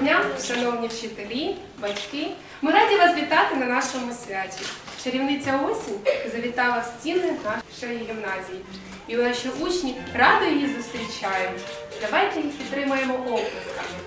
дня, шановні вчителі, батьки. Ми раді вас вітати на нашому святі. Чарівниця осінь завітала в стіни нашої гімназії. І наші учні радо її зустрічають. Давайте їх підтримаємо оплесками.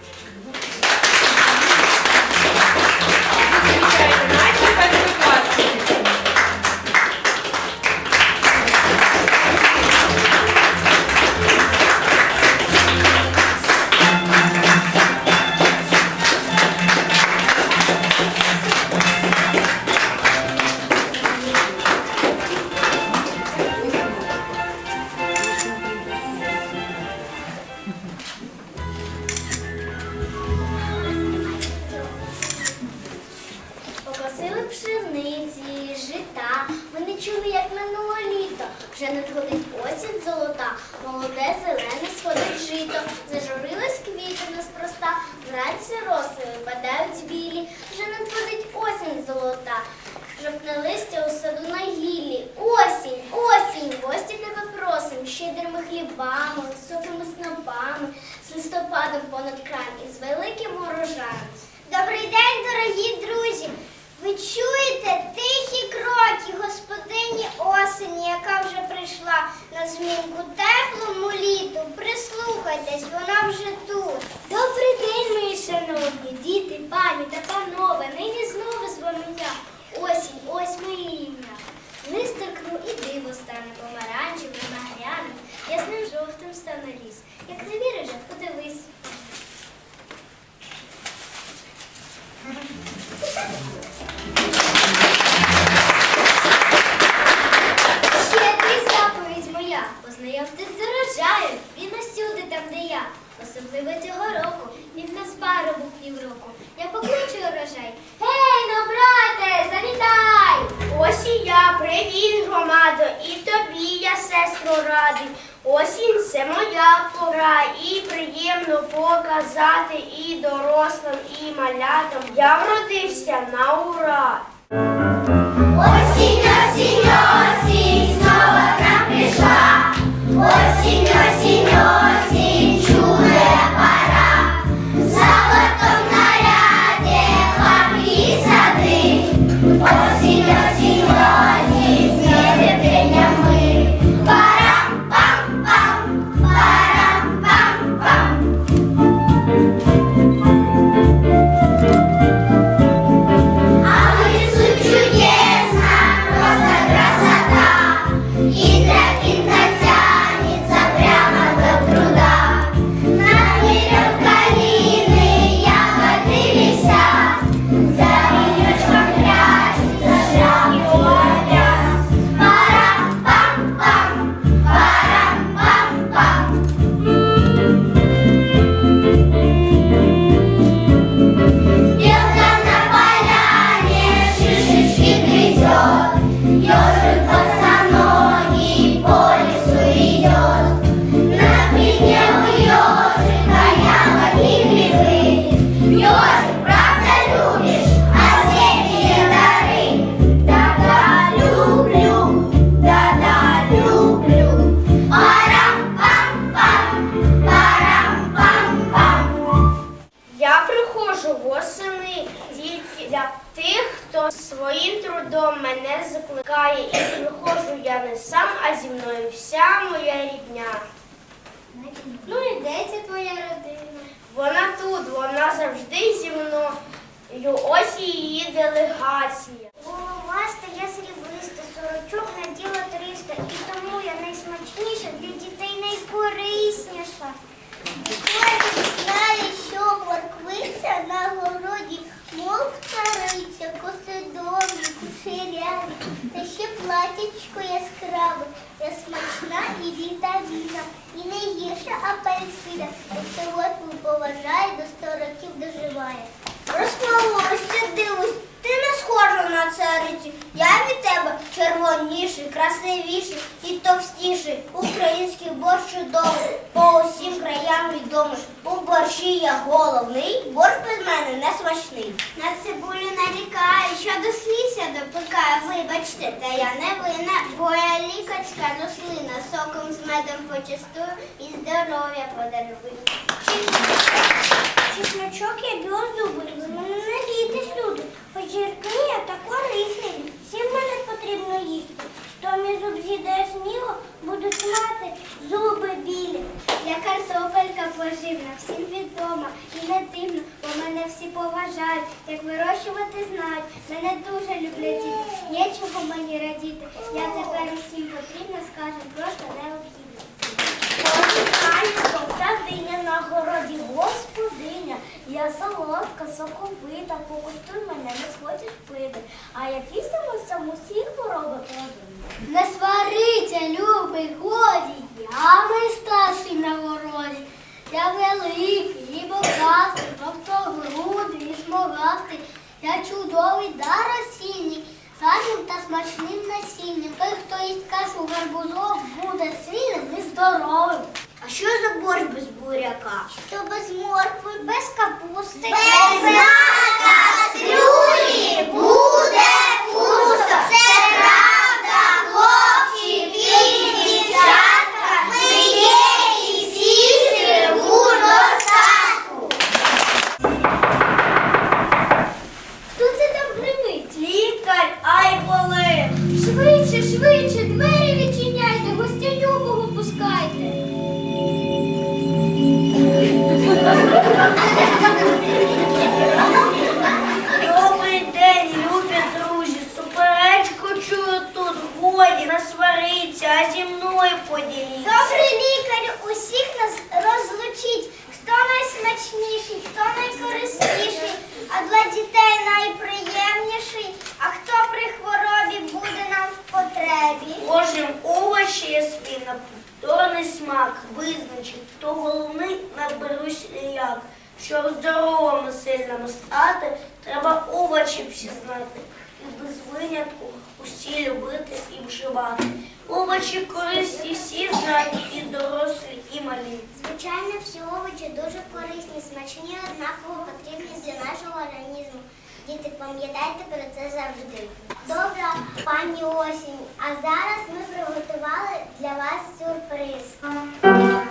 Осінь золота, молоде зелене сходить жито. зажурилась квіти неспроста, вранці роси і. Я вродився на ура. Осінь, осінь, осінь, знову к нам. Осінь, осінь, осінь, зі мною вся моя рідня. Ну і де ця твоя родина? Вона тут, вона завжди зі мною. Ось її делегація. Голова стає срібиста, сорочок наділа 300, і тому я найсмачніша для дітей найкорисніша. Знає, що морквиця на городі, мов цариця, коси довгі, кушеряві, та ще платячко яскраве, я смачна і вітаміна, і не гірша апельсина, як сьогодні поважає, до сто років доживає. Розмалося, дивусь, ти не схожа на царицю. Я червоніший, красивіший і товстіший. Український борщ чудовий, по усім краям відомий. У борщі я головний, борщ без мене не смачний. На цибулю нарікаю, що до сліз я допікаю. Вибачте, та я не винна, бо я лікарська рослина. Соком з медом почастую і здоров'я подарую. Чесночок я Мене всі поважають, як вирощувати знають. Мене дуже люблять діти. Є чого мені радіти. Я тепер усім потрібна, скажем, просто необхідно. Ольга, жовта диня на городі господиня. Я солодка, соковита, покуштуй мене, не схочеш пити. А я пісимо сам усіх хвороби кладу. Не свариться, любий, годі, я ми старший на городі. Я великий і богатий, товстогрудий і смугастий. Я чудовий дар осінній, садним та смачним насінням. Той, хто їсть кашу гарбузов, буде сильним і здоровим. А що за борщ без буряка? Acoustic. Кожен овочі є свій повторний смак. Визначить, то головний наберусь як. Щоб здоровими сильними стати, треба овочі всі знати. І без винятку усі любити і вживати. Овочі корисні всі знають, і дорослі, і малі. Звичайно, всі овочі дуже корисні, смачні, однаково потрібні для нашого організму. Діти, пам'ятайте про це завжди. Добра, пані осінь. А зараз ми приготували для вас сюрприз.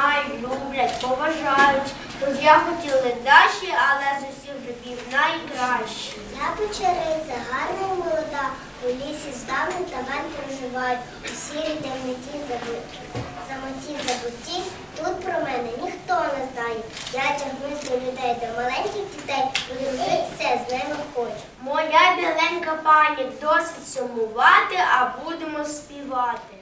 Знають, люблять, поважають. Тож я хотіла далі, але з усіх любів найкраще. Я печериця, гарна і молода, у лісі здавна давен проживають, у сірій темноті забуті. Самоті забуті, тут про мене ніхто не знає. Я тягнусь до людей, до маленьких дітей, подружитися з ними хочу. Моя біленька пані досить сумувати, а будемо співати.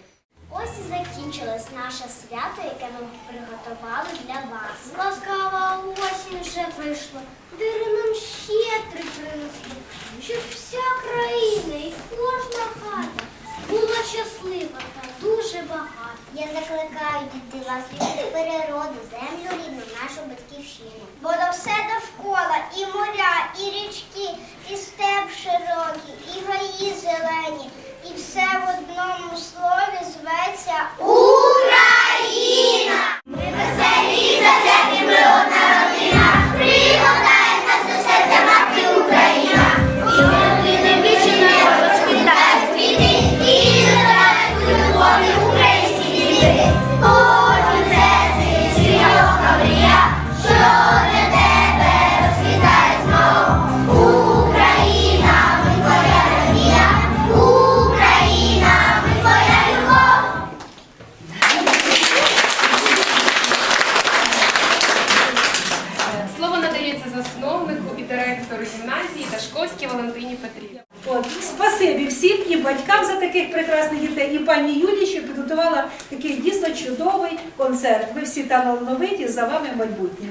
Ось і закінчилось наше свято, яке ми приготували для вас. Ласкава осінь вже прийшла, дири нам щедрий принесли, щоб вся країна і кожна хата була щаслива та дуже багата. Я закликаю діти вас любити природу, землю рідну, нашу батьківщину. Бо до все довкола і моря, і річки, і степ широкий, і гаї зелені, пані Юлі, що підготувала такий дійсно чудовий концерт. Ви всі талановиті, за вами майбутнє.